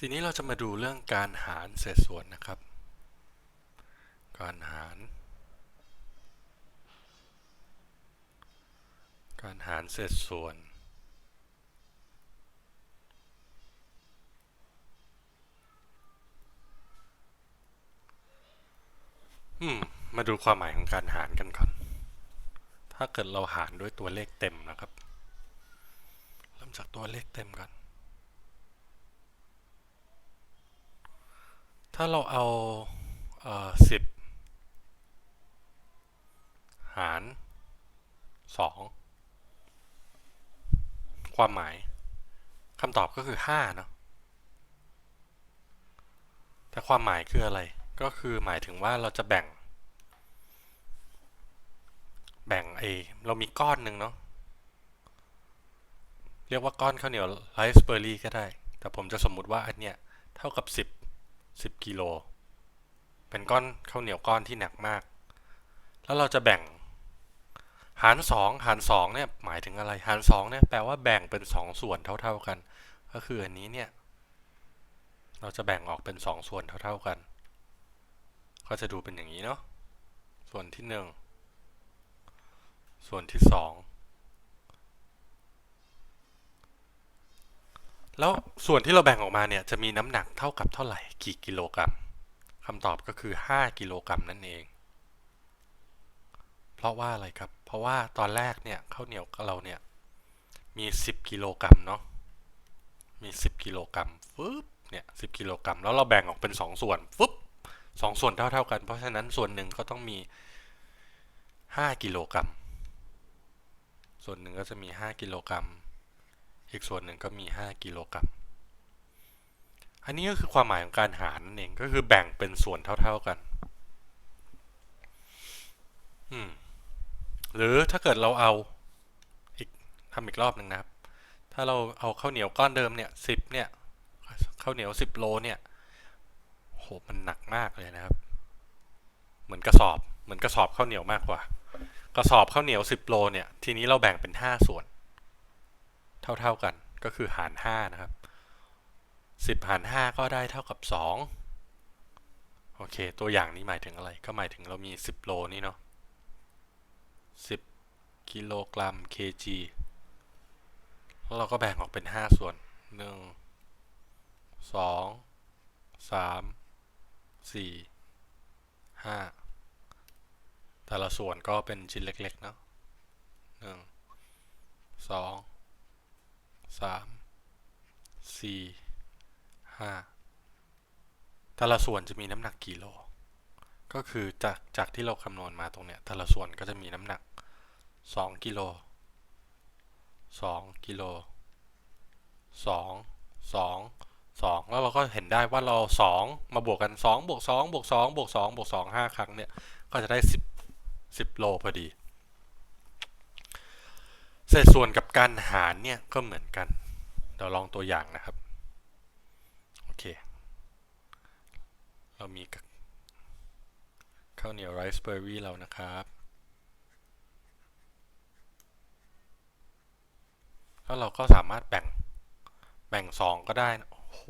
ทีนี้เราจะมาดูเรื่องการหารเศษส่วนนะครับ การหาร การหารเศษส่วนอืมมาดูความหมายของการหารกันก่อน ถ้าเกิดเราหารด้วยตัวเลขเต็มนะครับ เริ่มจากตัวเลขเต็มก่อน ถ้าเราเอาสิบหารสองความหมายคำตอบก็คือห้าเนาะแต่ความหมายคืออะไรก็คือหมายถึงว่าเราจะแบ่ง แบ่งไอเรามีก้อนหนึ่งเนาะเรียกว่าก้อนข้าวเหนียวไรซ์เบอร์รี่ก็ได้ แต่ผมจะสมมุติว่าอันเนี้ยเท่ากับ 10 10กิโลเป็นก้อนข้าวเหนียวก้อนที่หนักมาก แล้วเราจะแบ่ง หาร 2 หาร2เนี่ยหมายถึงอะไร หาร2เนี่ยแปลว่าแบ่งเป็น 2 ส่วนเท่า ๆกัน ก็คืออันนี้เนี่ยเราจะแบ่งออกเป็น 2 ส่วนเท่า ๆกัน ก็จะดูเป็นอย่างนี้เนาะส่วนที่ 1 ส่วนที่ 2 แล้วส่วนที่เราแบ่งออกมาเนี่ยจะมีน้ำหนักเท่ากับเท่าไหร่กี่กิโลกรัมคำตอบก็คือ 5 กิโลกรัมนั่นเอง เพราะว่าอะไรครับ เพราะว่าตอนแรกเนี่ยข้าวเหนียวเราเนี่ยมี 10 กิโลกรัมเนาะมี 10 กิโลกรัมฟึบเนี่ย10กิโลกรัมแล้วเราแบ่งออกเป็น 2 ส่วนฟึบสองส่วนเท่าๆกัน เพราะฉะนั้นส่วนหนึ่งก็ต้องมี 5 กิโลกรัมส่วนหนึ่งก็จะมี 5 กิโลกรัม อีกส่วนหนึ่งก็มี 5 กิโลกรัม อันนี้ก็คือความหมายของการหารนั่นเอง ก็คือแบ่งเป็นส่วนเท่าๆกัน อืม หรือถ้าเกิดเราเอาอีกทำอีกรอบหนึ่งนะครับ ถ้าเราเอาข้าวเหนียวก้อนเดิมเนี่ยสิบเนี่ย ข้าวเหนียวสิบโลเนี่ยโหมันหนักมากเลยนะครับ เหมือนกระสอบ เหมือนกระสอบข้าวเหนียวมากกว่า กระสอบข้าวเหนียวสิบโลเนี่ย ทีนี้เราแบ่งเป็นห้าส่วน เท่า ๆกันก็คือหารห้านะครับสิบหารห้าก็ได้เท่ากับสองโอเค ตัวอย่างนี้หมายถึงอะไร ก็หมายถึงเรามีสิบโลนี่เนาะสิบกิโลกรัม kg แล้วเราก็แบ่งออกเป็นห้าส่วนหนึ่งสองสามสี่ห้าแต่ละส่วนก็เป็นชิ้นเล็ก ๆ เนาะหนึ่ง สามสี่ห้าแต่ละส่วนจะมีน้ำหนักกี่โล ก็คือจากจากที่เราคำนวณมาตรงเนี้ยแต่ละส่วนก็จะมีน้ำหนักสองกิโลสองกิโลสองสองสองแล้วเราก็เห็นได้ว่าเราสองมาบวกกันสองบวกสองบวกสองบวกสองบวกสองห้าครั้งเนี่ย ก็จะได้สิบสิบโลพอดี เศษส่วนกับการหารเนี่ยก็เหมือนกันเดี๋ยวลองตัวอย่างนะครับ โอเค เรามีข้าวเหนียวไรซ์เบอร์รี่เรานะครับ แล้วเราก็สามารถแบ่ง แบ่งสองก็ได้นะโอ้โห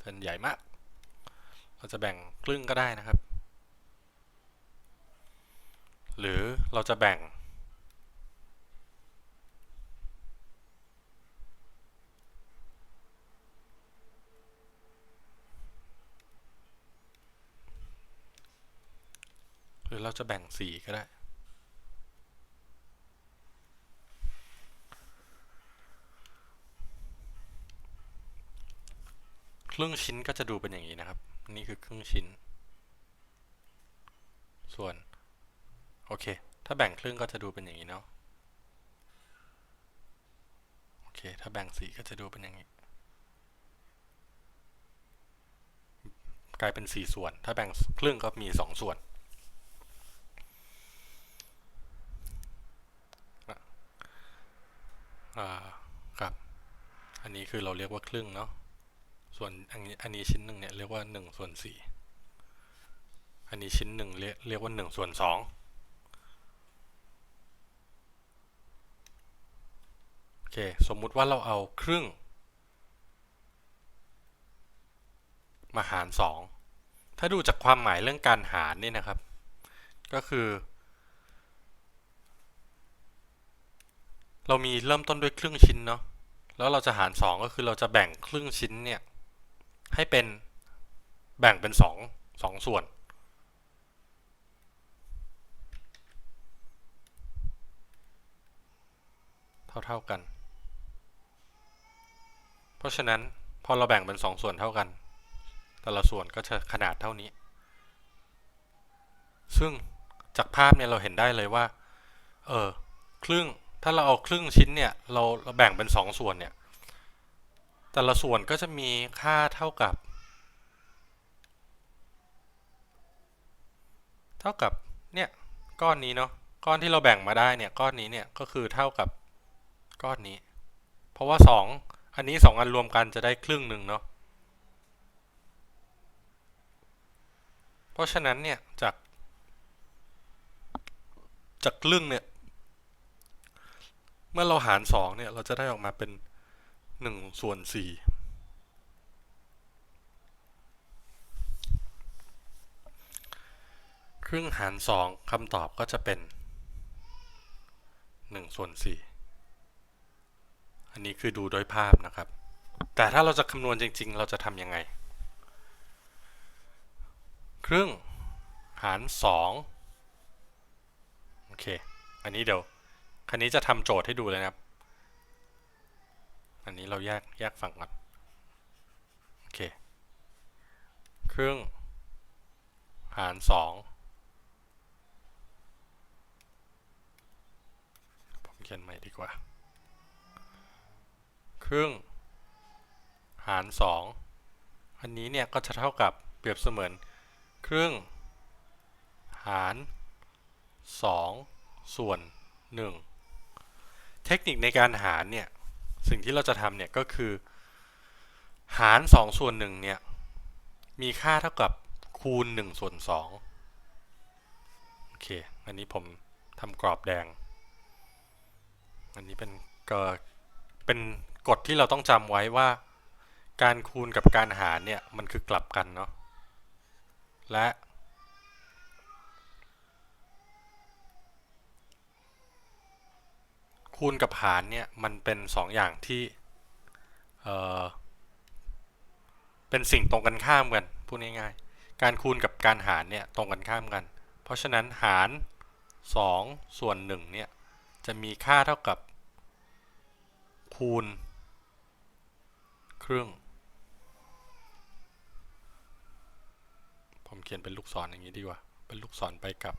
เส้นใหญ่มาก เราจะแบ่งครึ่งก็ได้นะครับ หรือเราจะแบ่ง หรือเราจะแบ่งสีก็ได้ ครึ่งชิ้นก็จะดูเป็นอย่างนี้นะครับ นี่คือครึ่งชิ้น ส่วน โอเค ถ้าแบ่งครึ่งก็จะดูเป็นอย่างนี้เนาะโอเค ถ้าแบ่งสีก็จะดูเป็นอย่างนี้กลายเป็นสี่ส่วน ถ้าแบ่งครึ่งก็มีสองส่วน อ่าครับ อันนี้คือเราเรียกว่าครึ่งเนาะส่วนอันนี้อันนี้ชิ้นหนึ่งเนี่ยเรียกว่าหนึ่งส่วนสี่อันนี้ชิ้นหนึ่งเรียกเรียกว่าหนึ่งส่วนสองโอเค สมมุติว่าเราเอาครึ่ง มาหารสองถ้าดูจากความหมายเรื่องการหารนี่นะครับ ก็คือ เรามีเริ่มต้นด้วยครึ่งชิ้นเนาะแล้วเราจะหารสองก็คือเราจะแบ่งครึ่งชิ้นเนี่ยให้เป็นแบ่งเป็นสองสองส่วน เท่า ๆกัน เพราะฉะนั้นพอเราแบ่งเป็นสองส่วนเท่ากัน แต่ละส่วนก็จะขนาดเท่านี้ ซึ่งจากภาพเนี่ยเราเห็นได้เลยว่า เออครึ่ง ถ้าเราเอาครึ่งชิ้นเนี่ยเราเราแบ่งเป็นสองส่วนเนี่ย แต่ละส่วนก็จะมีค่าเท่ากับ เท่ากับเนี่ยก้อนนี้เนาะก้อนที่เราแบ่งมาได้เนี่ยก้อนนี้เนี่ยก็คือเท่ากับก้อนนี้ เพราะว่าสองอันนี้สองอันรวมกันจะได้ครึ่งหนึ่งเนาะเพราะฉะนั้นเนี่ยจากจากครึ่งเนี่ย มื่อเราหารสองเนี่ย เราจะได้ออกมาเป็นหนึ่งส่วนสี่ครึ่งหารสองคำตอบก็จะเป็นหนึ่งส่วนสี่อันนี้คือดูโดยภาพนะครับ แต่ถ้าเราจะคำนวณจริง ๆ เราจะทำยังไง ครึ่งหารสองโอเค อันนี้เดี๋ยว คันนี้จะทำโจทย์ให้ดูเลยนะครับ อันนี้เราแยกแยกฝั่งก่อน โอเค ครึ่ง หารสองผมเขียนใหม่ดีกว่า ครึ่ง หารสองอันนี้เนี่ยก็จะเท่ากับเปรียบเสมือน ครึ่ง หารสองส่วนหนึ่ง เทคนิคในการหารเนี่ย สิ่งที่เราจะทำเนี่ยก็คือ หารสองส่วนหนึ่งเนี่ย มีค่าเท่ากับคูณหนึ่งส่วนสองโอเค อันนี้ผมทำกรอบแดง อันนี้เป็นเกเป็นกฎที่เราต้องจำไว้ว่า การคูณกับการหารเนี่ย มันคือกลับกันเนาะและ คูณกับหารเนี่ยมันเป็นสองอย่างที่เออเป็นสิ่งตรงกันข้ามกันพูดง่ายๆการคูณกับการหารเนี่ยตรงกันข้ามกัน เพราะฉะนั้นหาร 2 ส่วน1เนี่ยจะมีค่าเท่ากับคูณครึ่งผมเขียนเป็นลูกศรอย่างนี้ดีกว่า เป็นลูกศรไปกับ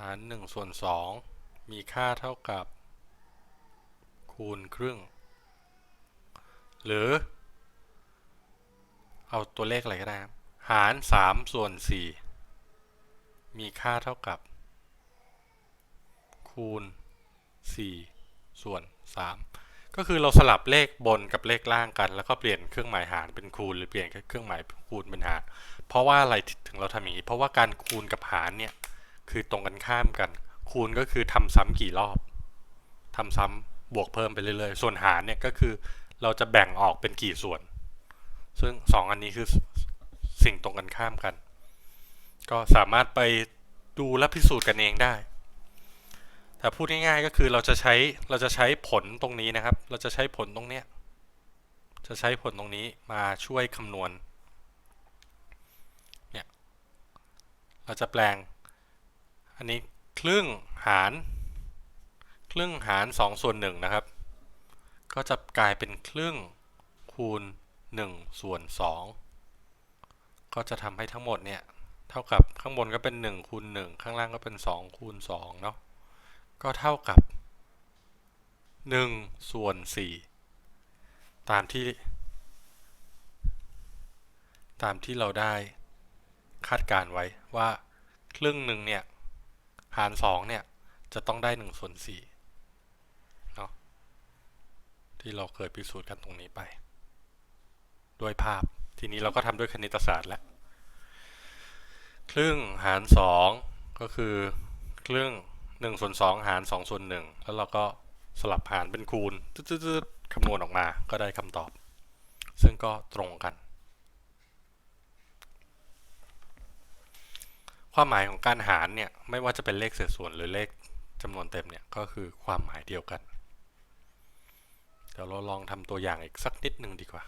หาร1ส่วน2มีค่าเท่ากับ คูณครึ่ง หรือ เอาตัวเลขอะไรก็ได้ครับหาร 3 ส่วน 4 มีค่าเท่ากับ คูณ 4 ส่วน 3 ก็คือเราสลับเลขบนกับเลขล่างกัน แล้วก็เปลี่ยนเครื่องหมายหารเป็นคูณ หรือเปลี่ยนเครื่องหมายคูณเป็นหาร เพราะว่าอะไรถึงเราทำอย่างนี้ เพราะว่าการคูณกับหารเนี่ย คือตรงกันข้ามกัน คูณก็คือทำซ้ำกี่รอบทำซ้ำบวกเพิ่มไปเรื่อยๆ ส่วนหารเนี่ยก็คือเราจะแบ่งออกเป็นกี่ส่วน ซึ่งสองอันนี้คือสิ่งตรงกันข้ามกัน ก็สามารถไปดูและพิสูจน์กันเองได้แต่พูดง่ายๆก็คือเราจะใช้เราจะใช้ผลตรงนี้นะครับ เราจะใช้ผลตรงเนี้ยจะใช้ผลตรงนี้มาช่วยคำนวณเนี่ยเราจะแปลง อันนี้ครึ่งหาร ครึ่งหาร2ส่วน1นะครับ ก็จะกลายเป็นครึ่งคูณ1ส่วน2ก็จะทำให้ทั้งหมดเนี่ยเท่ากับข้างบนก็เป็น1คูณ1ข้างล่างก็เป็น2คูณ2เนาะก็เท่ากับ1ส่วน4ตามที่ ตามที่เราได้คาดการไว้ว่าครึ่งหนึ่งเนี่ย หารสองเนี่ยจะต้องได้หนึ่งส่วนสี่เนาะที่เราเคยพิสูจน์กันตรงนี้ไปด้วยภาพทีนี้เราก็ทำด้วยคณิตศาสตร์แล้วครึ่งหารสองก็คือครึ่งหนึ่งส่วนสองหารสองส่วนหนึ่งแล้วเราก็สลับหารเป็นคูณตืดๆคำนวณออกมาก็ได้คำตอบ ซึ่งก็ตรงกัน ความหมายของการหารเนี่ยไม่ว่าจะเป็นเลขเศษส่วนหรือเลขจำนวนเต็มเนี่ยก็คือความหมายเดียวกันเดี๋ยวเราลองทำตัวอย่างอีกสักนิดหนึ่งดีกว่า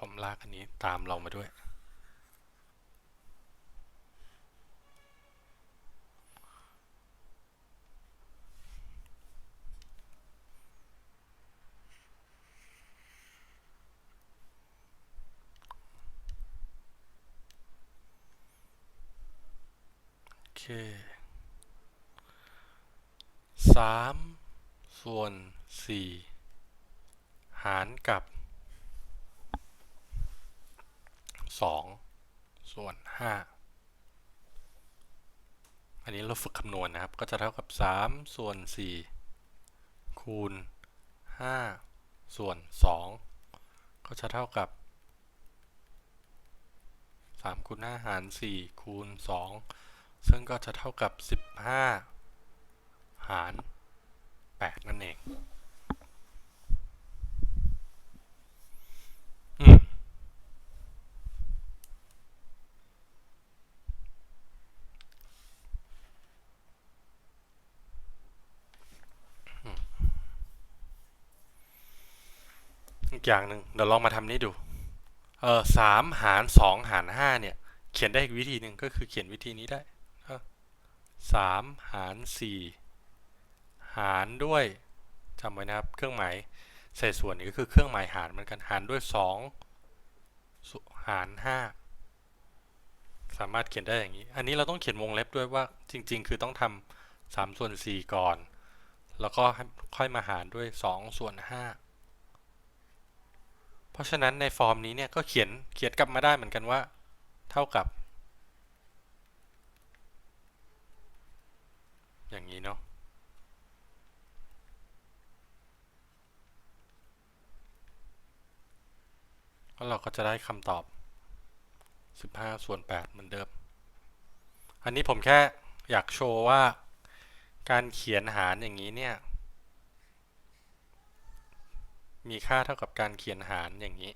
ผมลากอันนี้ตามเรามาด้วย สามส่วนสี่หารกับสองส่วนห้าอันนี้เราฝึกคำนวณนะครับ ก็จะเท่ากับสามส่วนสี่คูณห้าส่วนสองก็จะเท่ากับสามคูณห้าหารสี่คูณสอง ซึ่งก็จะเท่ากับ 15 หาร 8 นั่นเองอีกอย่างหนึ่งเดี๋ยวลองมาทำนี้ดู เออสามหารสองหารห้าเนี่ย เขียนได้อีกวิธีหนึ่งก็คือเขียนวิธีนี้ได้ สามหารสี่หารด้วยจำไว้นะครับ เครื่องหมายเศษส่วนนี่ก็คือเครื่องหมายหารเหมือนกันหารด้วยสองหารห้าสามารถเขียนได้อย่างนี้ อันนี้เราต้องเขียนวงเล็บด้วยว่าจริง ๆ คือต้องทำสามส่วนสี่ก่อน แล้วก็ค่อยมาหารด้วยสองส่วนห้าเพราะฉะนั้นในฟอร์มนี้เนี่ยก็เขียนเขียนกลับมาได้เหมือนกันว่า เท่ากับ อย่างนี้เนาะแล้วเราก็จะได้คำตอบ 15 ส่วน 8 เหมือนเดิม อันนี้ผมแค่อยากโชว์ว่าการเขียนหารอย่างนี้เนี่ย มีค่าเท่ากับการเขียนหารอย่างนี้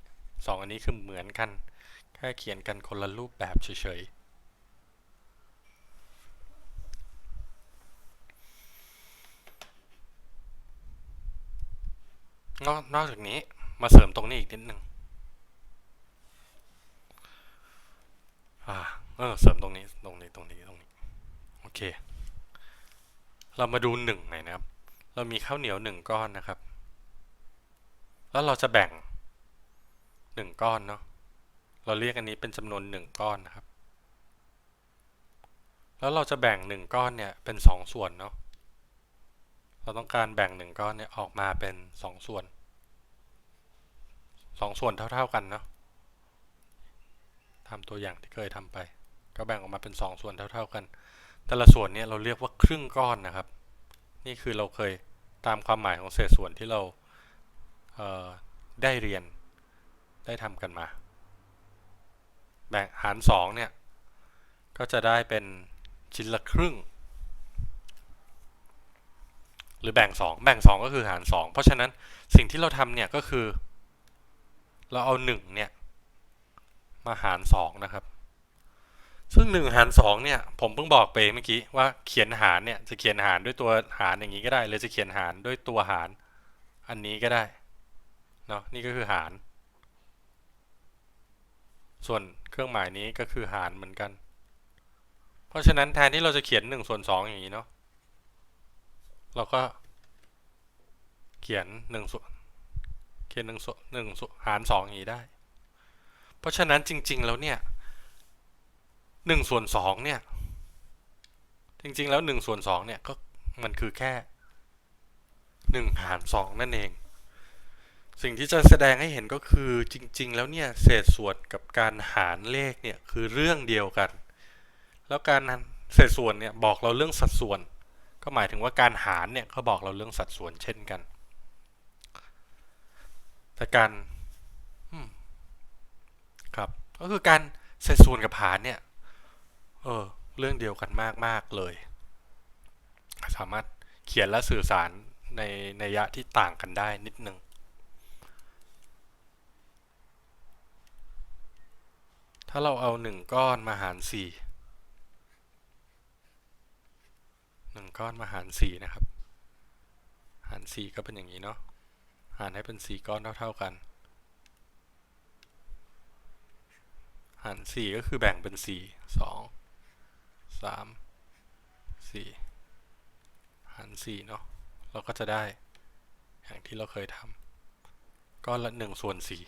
สองอันนี้คือเหมือนกัน แค่เขียนกันคนละรูปแบบเฉยๆ นอกนอกจากนี้มาเสริมตรงนี้อีกนิดนึงอ่าเออเสริมตรงนี้ตรงนี้ตรงนี้ตรงนี้โอเค เรามาดูหนึ่งหน่อยนะครับ เรามีข้าวเหนียวหนึ่งก้อนนะครับ แล้วเราจะแบ่งหนึ่งก้อนเนาะเราเรียกอันนี้เป็นจำนวนหนึ่งก้อนนะครับ แล้วเราจะแบ่งหนึ่งก้อนเนี่ยเป็นสองส่วนเนาะ เราต้องการแบ่งหนึ่งก้อนเนี่ยออกมาเป็นสองส่วนสองส่วนเท่า ๆกันเนาะทำตัวอย่างที่เคยทำไป ก็แบ่งออกมาเป็นสองส่วนเท่า ๆกัน แต่ละส่วนเนี่ยเราเรียกว่าครึ่งก้อนนะครับ นี่คือเราเคยตามความหมายของเศษส่วนที่เราเได้เรียนได้ทำกันมา แบ่งหารสองเนี่ยก็จะได้เป็นชิ้นละครึ่ง หรือแบ่ง 2 แบ่ง 2 ก็คือหาร 2 เพราะฉะนั้นสิ่งที่เราทำเนี่ยก็คือ เราเอา1เนี่ยมาหาร 2 นะครับ ซึ่ง 1 หาร 2 เนี่ย ผมเพิ่งบอกไปเมื่อกี้ว่าเขียนหารเนี่ยจะเขียนหารด้วยตัวหารอย่างนี้ก็ได้หรือจะเขียนหารด้วยตัวหาร อันนี้ก็ได้เนาะนี่ก็คือหาร ส่วนเครื่องหมายนี้ก็คือหารเหมือนกัน เพราะฉะนั้นแทนที่เราจะเขียน1ส่วน2อย่างนี้เนาะ เราก็เขียนหนึ่งส่วนเขียนหนึ่งส่วนหนึ่งส่วนหารสองอย่างนี้ได้ เพราะฉะนั้นจริง ๆ แล้วเนี่ยหนึ่งส่วนสองเนี่ย จริง ๆ แล้วหนึ่งส่วนสองเนี่ยก็มันคือแค่หนึ่งหารสองนั่นเอง สิ่งที่จะแสดงให้เห็นก็คือจริง ๆ แล้วเนี่ยเศษส่วนกับการหารเลขเนี่ยคือเรื่องเดียวกัน แล้วการเศษส่วนเนี่ยบอกเราเรื่องสัดส่วน ก็หมายถึงว่าการหารเนี่ยก็บอกเราเรื่องสัดส่วนเช่นกัน แต่การครับ ก็คือการเศษส่วนกับหารเนี่ย เออ เรื่องเดียวกันมาก ๆ เลย สามารถเขียนและสื่อสารในในยะที่ต่างกันได้นิดนึง ถ้าเราเอาหนึ่งก้อนมาหารสี่ หนึ่งก้อนมาหารสี่นะครับ หารสี่ก็เป็นอย่างนี้เนาะ หารให้เป็นสี่ก้อนเท่าๆกัน หารสี่ก็คือแบ่งเป็นสี่สองสามสี่หารสี่เนาะ เราก็จะได้อย่างที่เราเคยทำก้อนละหนึ่งส่วนสี่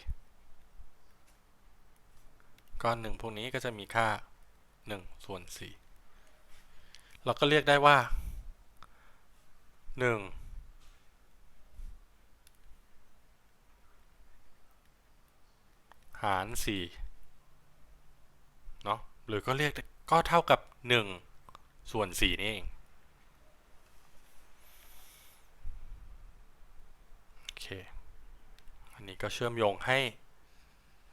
ก้อนหนึ่งพวกนี้ก็จะมีค่าหนึ่งส่วนสี่ เราก็เรียกได้ว่าหนึ่งหารสี่เนาะหรือก็เรียกก็เท่ากับหนึ่งส่วนสี่นี่เองโอเคอันนี้ก็เชื่อมโยงให้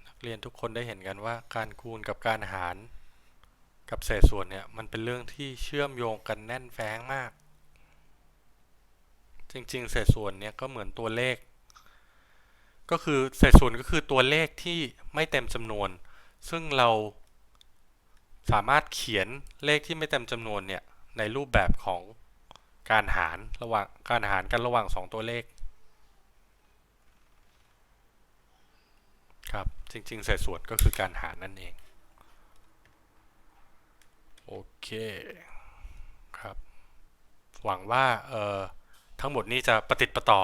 นักเรียนทุกคนได้เห็นกันว่าการคูณกับการหาร กับเศษส่วนเนี่ยมันเป็นเรื่องที่เชื่อมโยงกันแน่นแฟ้งมาก จริง ๆ เศษส่วนเนี่ยก็เหมือนตัวเลข ก็คือเศษส่วนก็คือตัวเลขที่ไม่เต็มจำนวน ซึ่งเราสามารถเขียนเลขที่ไม่เต็มจำนวนเนี่ยในรูปแบบของการหารระหว่างการหารกันระหว่างสองตัวเลขครับจริงๆเศษส่วนก็คือการหารนั่นเอง โอเคครับ หวังว่าเอ่อทั้งหมดนี้จะประติดประต่อ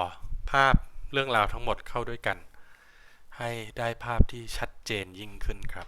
ภาพเรื่องราวทั้งหมดเข้าด้วยกัน ให้ได้ภาพที่ชัดเจนยิ่งขึ้นครับ